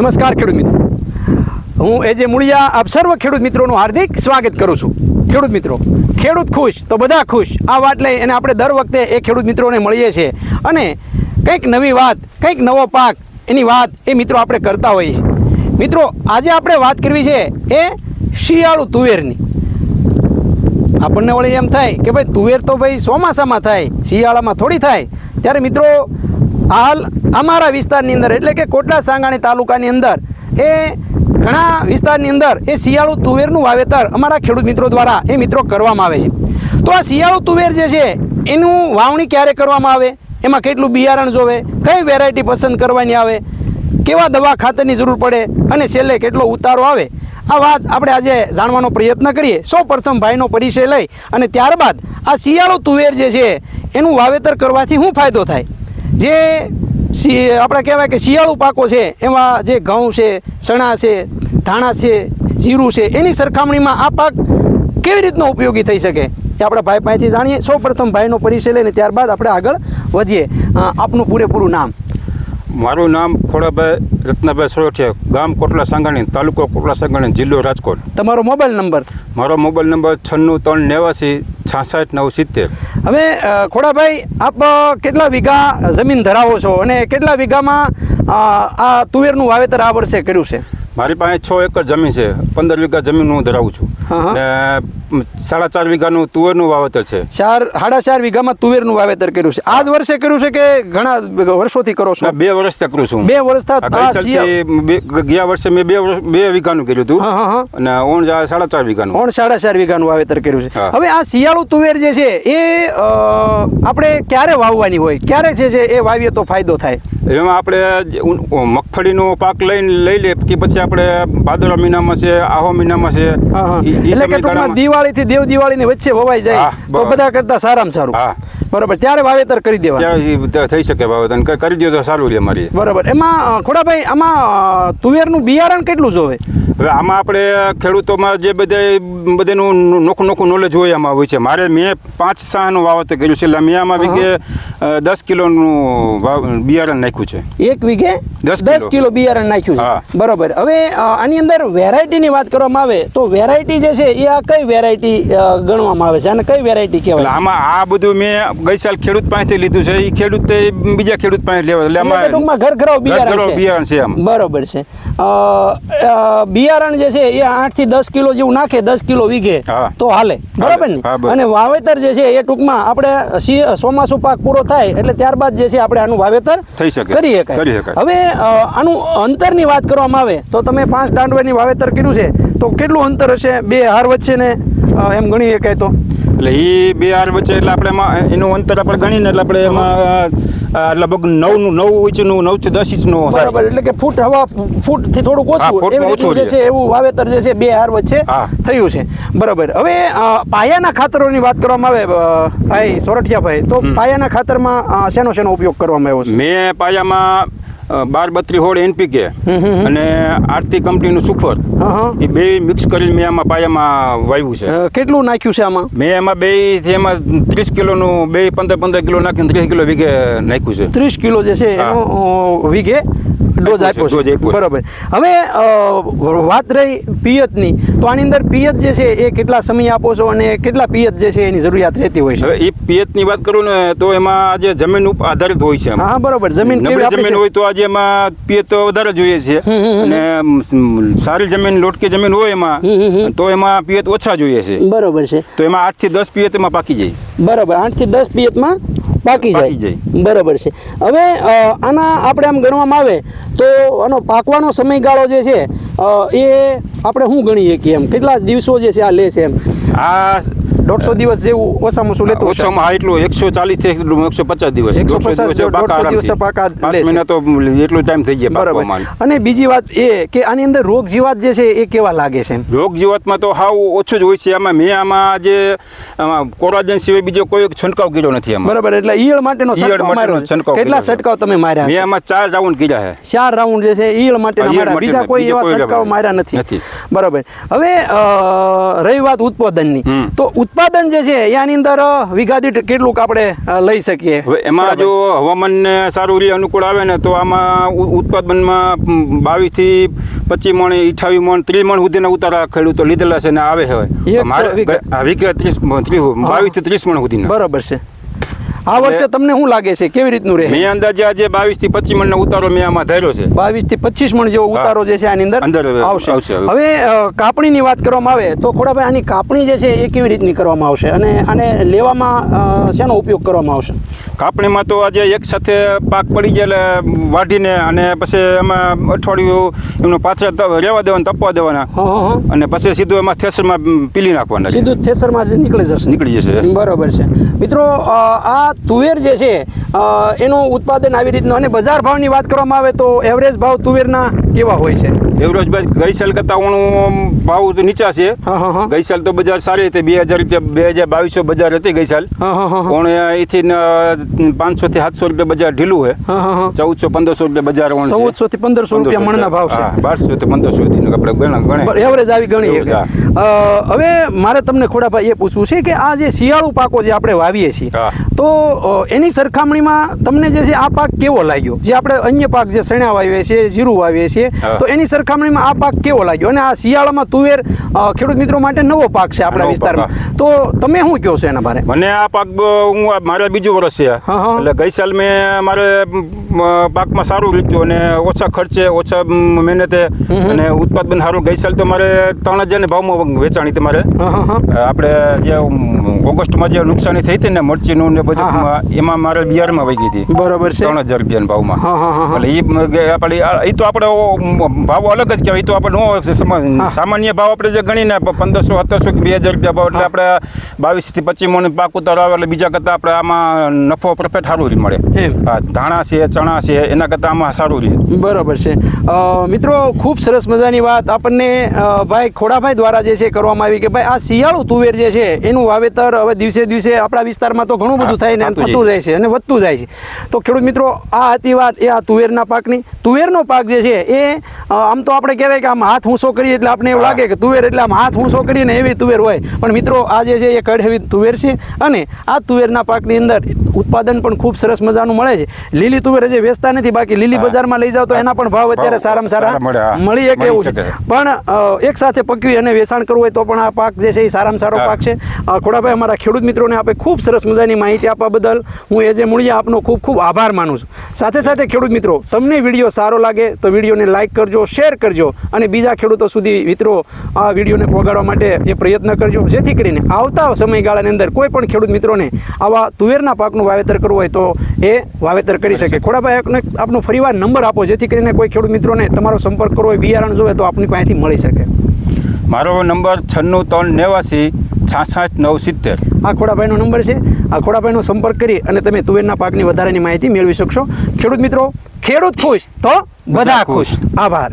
નમસ્કાર ખેડૂત મિત્રો. હું એ જે મૂળિયા આપ સર્વ ખેડૂત મિત્રોનું હાર્દિક સ્વાગત કરું છું. ખેડૂત મિત્રો, ખેડૂત ખુશ તો બધા ખુશ. આ વાત લઈ અને આપણે દર વખતે એ ખેડૂત મિત્રોને મળીએ છીએ. અને કંઈક નવી વાત, કંઈક નવો પાક એની વાત એ મિત્રો આપણે કરતા હોઈએ છીએ. મિત્રો, આજે આપણે વાત કરવી છે એ શિયાળુ તુવેરની. આપણને વળી એમ થાય કે ભાઈ તુવેર તો ભાઈ ચોમાસામાં થાય, શિયાળામાં થોડી થાય. ત્યારે મિત્રો હાલ અમારા વિસ્તારની અંદર, એટલે કે કોટડા સાંગાણી તાલુકાની અંદર, એ ઘણા વિસ્તારની અંદર એ શિયાળુ તુવેરનું વાવેતર અમારા ખેડૂત મિત્રો દ્વારા એ મિત્રો કરવામાં આવે છે. તો આ શિયાળુ તુવેર જે છે, એનું વાવણી ક્યારે કરવામાં આવે? એમાં કેટલું બિયારણ જોવે? કઈ વેરાયટી પસંદ કરવાની આવે? કેવા દવા ખાતરની જરૂર પડે? અને છેલ્લે કેટલો ઉતારો આવે? આ વાત આપણે આજે જાણવાનો પ્રયત્ન કરીએ. સૌ પ્રથમ ભાઈનો પરિચય લઈ અને ત્યારબાદ આ શિયાળુ તુવેર જે છે, એનું વાવેતર કરવાથી શું ફાયદો થાય? જે આપણે કહેવાય કે શિયાળુ પાકો છે એમાં જે ઘઉં છે ચણા છે ધાણા છે જીરું છે એની સરખામણીમાં આ પાક કેવી રીતનો ઉપયોગી થઈ શકે? એ આપણા ભાઈ પાસેથી જાણીએ. સૌ પ્રથમ ભાઈનો પરિચય લઈને ત્યારબાદ આપણે આગળ વધીએ. આપનું પૂરેપૂરું નામ. મારું નામ ખોડાભાઈ રત્નાભાઈ સોરઠિયા ગામ કોટલા સાંગાણી તાલુકો કોટલા સાંગાણી જિલ્લો રાજકોટ. તમારો મોબાઈલ નંબર? મારો મોબાઈલ નંબર છન્નું ત્રણ નેવાસી છાસઠ નવ સિત્તેર. હવે ખોડાભાઈ, આપ કેટલા વીઘા જમીન ધરાવો છો? અને કેટલા વીઘામાં આ તુવેરનું વાવેતર આ વર્ષે કર્યું છે? મારી પાસે છ એકર જમીન છે પંદર વીઘા જમીન હું ધરાવું છું. ને સાડા ચાર વીઘાનું તુવેરનું વાવેતર છે. ચાર સાડા ચાર વીઘામાં તુવેરનું વાવેતર કર્યું છે. આજ વર્ષે કર્યું છે કે ઘણા વર્ષોથી કરો છો? બે વર્ષથી કરું છું બે વર્ષ થયા ગયા વર્ષે મેં બે વર્ષ બે વીઘાનું કર્યું હતું. અને ઓણ સાડા ચાર વીઘાનું. ઓણ સાડા ચાર વીઘાનું વાવેતર કર્યું છે. હવે આ શિયાળુ તુવેર જે છે એ આપણે ક્યારે વાવવાની હોય? ક્યારે જે છે એ વાવીએ તો ફાયદો થાય? એમાં આપણે મગફળીનો પાક લઈને લઈ લે કે પછી આપણે ભાદરવા મહિનામાં છે આહો મહિનામાં છે એટલે કે ટૂંકમાં દિવાળીથી દેવ દિવાળીની વચ્ચે વવાઈ જાય. તો બધા કરતા સારામાં સારું. હા. બરોબર ત્યારે વાવેતર કરી દેવા થઈ શકે વાવેતર કરી દો તો સારું રહે મારી બરોબર એમાં ખોડાભાઈ આમાં તુવેરનું બિયારણ કેટલું જોવે? હવે આમાં આપણે ખેડૂતોમાં જે બધે બધાનું નોખું નોખું નોલેજ હોય આમાં હોય છે. મારે મેં પાંચ સાહનું વાવેતર કર્યું છે એટલે મેં આમાં વીઘે દસ કિલોનું બિયારણ નાખ્યું છે. એક વીઘે દસ દસ કિલો. બિયારણ નાખ્યું છે. બરોબર. હવે આની અંદર વેરાયટીની વાત કરવામાં આવે તો વેરાયટી જે છે એ આ કઈ વેરાયટી ગણવામાં આવે છે? અને કઈ વેરાયટી કહેવાય? આમાં આ બધું મેં ગઈ સાલ ખેડૂત પાસેથી લીધું છે. એ ખેડૂતે તે બીજા ખેડૂત પાસે લેવા એટલે ટૂંકમાં ઘર ઘરાવ બિયારણ છે. બિયારણ છે આમ બરોબર છે. બિયારણ જે છે એ આઠથી દસ કિલો જેવું નાખે દસ કિલો વીઘે. તો હાલે. બરાબર ને? અને વાવેતર જે છે એ ટૂંકમાં આપણે ચોમાસુ પાક પૂરો થાય એટલે ત્યારબાદ જે છે આપણે આનું વાવેતર થઈ શકે. કરી શકાય. હવે આનું અંતરની વાત કરવામાં આવે તો તમે પાંચ દાંડવાની વાવેતર કર્યું છે. તો કેટલું અંતર હશે બે હાર વચ્ચે ને એમ ગણી શકાય તો એટલે એ બે હાર વચ્ચે એટલે આપણે એમાં એનું અંતર આપણે ગણીને એટલે આપણે એમાં લગભગ લગભગ નવનું નવ ઇંચનું નવથી દસ ઇંચનું. બરાબર એટલે કે ફૂટ હવા ફૂટથી થોડુંક ઓછું એવી રીતનું જે છે. એવું વાવેતર જે છે બે હાર વચ્ચે. થયું છે બરાબર હવે પાયાના ખાતરોની વાત કરવામાં આવે ભાઈ સોરઠિયા ભાઈ તો પાયાના ખાતરમાં શેનો શેનો ઉપયોગ કરવામાં આવ્યો છે મેં પાયામાં બાર બત્રી હોળ એનપીકે અને આરતી કંપનીનું સુફર એ બે મિક્સ કરીને મેં આમાં પાયામાં વાવ્યું છે. કેટલું નાખ્યું છે આમાં? મેં એમાં બે એમાં ત્રીસ કિલોનું બે પંદર પંદર કિલો નાખીને ત્રીસ કિલો વીઘે નાખ્યું છે. ત્રીસ કિલો જે છે. વીઘે. ડોઝ આપ્યો છે. બરાબર. હવે વાત રહી પિયતની. તો આની અંદર પિયત જે છે એ કેટલા સમય આપો છો અને કેટલા પિયત જે છે એની જરૂરિયાત રહેતી હોય છે? હવે એ પિયતની વાત કરું ને તો એમાં આજે જમીન ઉપર આધારિત હોય છે હા બરાબર. જમીન જમીન હોય તો આજે એમાં પિયત વધારે જોઈએ છે. અને સારી જમીન લોટકી જમીન હોય એમાં તો એમાં પિયત ઓછા જોઈએ છે. બરોબર છે. તો એમાં આઠથી દસ પિયત એમાં પાકી જાય. બરાબર. આઠથી દસ પિયતમાં પાકી જાય. બરાબર છે. હવે આના આપણે આમ ગણવામાં આવે તો આનો પાકવાનો સમયગાળો જે છે એ આપણે શું ગણીએ કે એમ? કેટલા દિવસો જે છે આ લે છે એમ? આ દોઢસો દિવસ જેવું ઓછામાં ઓછું લેતું ઓછામાં હા એટલું એકસો ચાલીસથી એકસો પચાસ દિવસ. 150 દોઢસો દિવસે પાકા. મહિના તો એટલો ટાઈમ થઈ જાય બરાબર. અને બીજી વાત એ કે આની અંદર રોગ જીવાત જે છે એ કેવા લાગે છે? રોગ જીવાતમાં તો હાવ ઓછું જ હોય છે. આમાં મેં આમાં જે કોરાજન સિવાય બીજો કોઈ છંટકાવ કર્યો નથી આમાં. બરાબર એટલે ઈયળ માટેનો ઈયળ છંટકાવ માટેનો છંટકાવ કેટલા છંટકાવ તમે માર્યા મેં આમાં ચાર રાઉન્ડ કર્યા છે. ચાર રાઉન્ડ જે છે ઈયળ માટેના માર્યા. બીજા કોઈ એવા છંટકાવ માર્યા નથી. નથી. બરાબર. હવે રહી વાત ઉત્પાદનની. તો ઉત્પાદન ઉત્પાદન જે છે એની અંદર વિઘા દીઠ કેટલુંક આપણે લઈ શકીએ. એમાં જો હવામાનને સારું રહે અનુકૂળ આવે ને તો આમાં ઉત્પાદનમાં બાવીસથી પચીસ મણ અઠાવીસ મણ ત્રીસ મણ સુધીના ઉતારા ખેડૂતો લીધેલા છે ને આવે હવે. વીઘે? ત્રીસ બાવીસથી ત્રીસ મણ સુધીના. બરોબર છે. આ વર્ષે તમને શું લાગે છે? કેવી રીતનું રહે? મેં અંદાજે આજે બાવીસથી પચીસ મણનો ઉતારો મેં આમાં ધર્યો છે. બાવીસથી પચીસ મણ જેવો ઉતારો જે છે આની અંદર અંદર આવશે. આવશે હવે. હવે કાપણીની વાત કરવામાં આવે તો ખોડાભાઈ આની કાપણી જે છે એ કેવી રીતની કરવામાં આવશે? અને આને લેવામાં શેનો ઉપયોગ કરવામાં આવશે? કાપણીમાં તો આજે એક સાથે પાક પડી જાય એટલે વાઢીને અને પછી એમાં અઠવાડિયું એમનું પાછળ રહેવા દેવાના તપવા દેવાના. અને પછી સીધું એમાં થેસરમાં પીલી નાખવાના સીધું થેસરમાં જ નીકળી જશે. નીકળી જશે. બરોબર છે. મિત્રો આ તુવેર જે છે એનું ઉત્પાદન આવી રીતનું અને બજાર ભાવની વાત કરવામાં આવે તો એવરેજ ભાવ તુવેરના કેવા હોય છે? એવરેજ ગઈ સાલ કરતાં ઓણું ભાવ તો નીચા છે. ગઈ સાલ તો બજાર સારી હતી બે હજાર રૂપિયા બે હજાર બાવીસો બજાર હતી ગઈ સાલ પણ અહીંથી પાંચસો થી સાતસો રૂપિયા બજાર ઢીલું છે. ચૌદસો પંદરસો રૂપિયા બજાર ચૌદસો થી પંદરસો રૂપિયા મણના ભાવ છે. બારસો થી પંદરસો સુધી આપણે ગણા ગણે. એવરેજ આવી ગણી હવે મારે તમને ખોડાભાઈ એ પૂછવું છે કે આ જે શિયાળુ પાકો જે આપણે વાવીએ છીએ તો એની સરખામણીમાં તમને જે છે આ પાક કેવો લાગ્યો? જે આપણે અન્ય પાક જે સણ્યા વાવીએ છીએ જીરું વાવીએ છીએ તો એની સરખામણીમાં આ પાક કેવો લાગ્યો? અને આ શિયાળામાં તુવેર ખેડૂત મિત્રો માટે નવો પાક છે આપણા વિસ્તારમાં. તો તમે શું કહો છો એના બારે? મને આ પાક હું આ- મારે બીજું વર્ષ છે. એટલે ગઈ સાલ મેં મારે પાકમાં સારું રીત્યું અને ઓછા ખર્ચે ઓછા મહેનતે અને ઉત્પાદન સારું. ગઈ સાલ તો મારે ત્રણ હજારની ભાવમાં વેચાણી હતી મારે. હા હા હા. આપણે જે ઓગસ્ટમાં જે નુકસાની થઈ હતી ને મરચીનું ને બધું. એમાં મારે બિયારમાં વહી ગઈ હતી. બરાબર છે. ત્રણ હજાર રૂપિયાના ભાવમાં. એટલે એ આપણે એ તો આપણે ભાવ અલગ જ કહેવાય. તો આપણે નો સામાન્ય ભાવ આપણે જે ગણીને પંદરસો સત્તરસો કે બે હજાર રૂપિયા ભાવ. એટલે આપણે બાવીસથી પચીસ મણ પાક ઉતારો આવે એટલે બીજા કરતાં આપણે આમાં નફો પ્રોફિટ સારું મળે. ધાણા છે ચણા છે એના કરતાં આમાં સારું રહે. બરાબર છે. મિત્રો ખૂબ સરસ મજાની વાત આપણને ભાઈ ખોડાભાઈ દ્વારા જે છે કરવામાં આવી કે ભાઈ આ શિયાળુ તુવેર જે છે એનું વાવેતર હવે દિવસે દિવસે આપણા વિસ્તારમાં તો ઘણું બધું થાય ને થતું જાય છે અને વધતું જાય છે. તો ખેડૂત મિત્રો આ હતી વાત એ આ તુવેરના પાકની. તુવેરનો પાક જે છે એ આમ તો આપણે કહેવાય કે આમ હાથ ઊંચો કરીએ એટલે આપણે એવું લાગે કે તુવેર એટલે આમ હાથ ઊંચો કરીને એવી તુવેર હોય. પણ મિત્રો, આ જે છે એ કઢેવી તુવેર છે અને આ તુવેરના પાકની અંદર ઉત્પાદન પણ ખૂબ સરસ મજાનું મળે છે. લીલી તુવેર હજી વેચતા નથી બાકી લીલી બજારમાં લઈ જાવ તો એના પણ ભાવ અત્યારે સારામાં સારા મળે, શકે એવું છે. પણ એક સાથે પકવી અને વેચાણ કરવું હોય તો પણ આ પાક જે છે એ સારામાં સારો પાક છે. ખોડાભાઈ અમારા ખેડૂત મિત્રોને આપે ખૂબ સરસ મજાની માહિતી આપવા બદલ હું એ જે મૂળિયા આપનો ખૂબ ખૂબ આભાર માનું છું. સાથે સાથે ખેડૂત મિત્રો તમને વીડિયો સારો લાગે તો વિડીયોને લાઇક કરજો શેર કરજો અને બીજા ખેડૂતો સુધી મિત્રો આ વિડીયોને પહોંચાડવા માટે એ પ્રયત્ન કરજો. જેથી કરીને આવતા સમયગાળાની અંદર કોઈ પણ ખેડૂત મિત્રોને આવા તુવેરના પાકનું વાવેતર કરવું હોય તો એ વાવેતર કરી શકે. ખોડાભાઈ આપને આપનો ફરીવાર નંબર આપો જેથી કરીને કોઈ ખેડૂત મિત્રોને તમારો સંપર્ક કરવો હોય બિયારણ જોવે તો આપની પાસેથી મળી શકે. મારો નંબર છન્નું ત્રણ નેવાસી છાસઠ નવ સિત્તેર. આ ખોડાભાઈનો નંબર છે. આ ખોડાભાઈનો સંપર્ક કરી અને તમે તુવેરના પાકની વધારાની માહિતી મેળવી શકશો. ખેડૂત મિત્રો ખેડૂત ખુશ તો બધા ખુશ. આભાર.